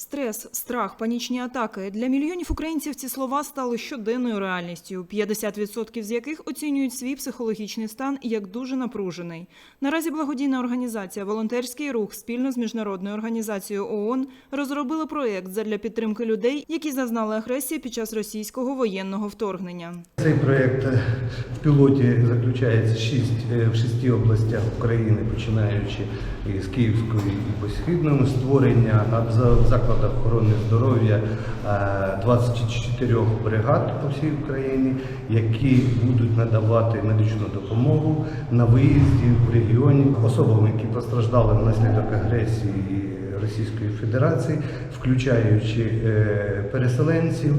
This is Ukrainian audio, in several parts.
Стрес, страх, панічні атаки для мільйонів українців ці слова стали щоденною реальністю. 50% з яких оцінюють свій психологічний стан як дуже напружений. Наразі благодійна організація Волонтерський рух спільно з міжнародною організацією ООН розробили проєкт задля підтримки людей, які зазнали агресії під час російського воєнного вторгнення. Цей проєкт е, пілоті заключається шість, е, в шести областях України, починаючи із Київської і по східному створення в закладах охорони здоров'я е, 24 бригад по всій Україні, які будуть надавати медичну допомогу на виїзді в регіоні особам, які постраждали внаслідок агресії Російської Федерації, включаючи е, переселенців,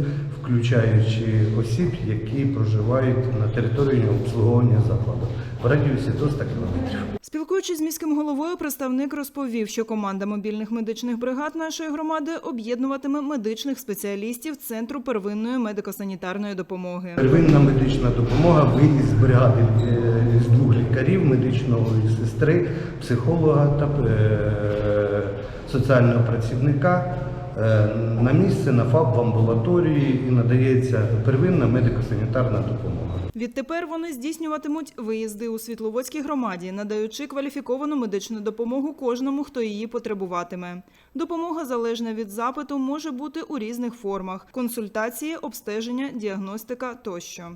включаючи осіб, які проживають на території обслуговування закладу в радіусі до 100 кілометрів. Спілкуючись з міським головою, представник розповів, що команда мобільних медичних бригад нашої громади об'єднуватиме медичних спеціалістів Центру первинної медико-санітарної допомоги. Первинна медична допомога, виїзд з бригади е, з двох лікарів, медичного сестри, психолога та е, соціального працівника на місце, на ФАП, в амбулаторії і надається первинна медико-санітарна допомога. Відтепер вони здійснюватимуть виїзди у Світловодській громаді, надаючи кваліфіковану медичну допомогу кожному, хто її потребуватиме. Допомога залежна від запиту може бути у різних формах: консультації, обстеження, діагностика тощо.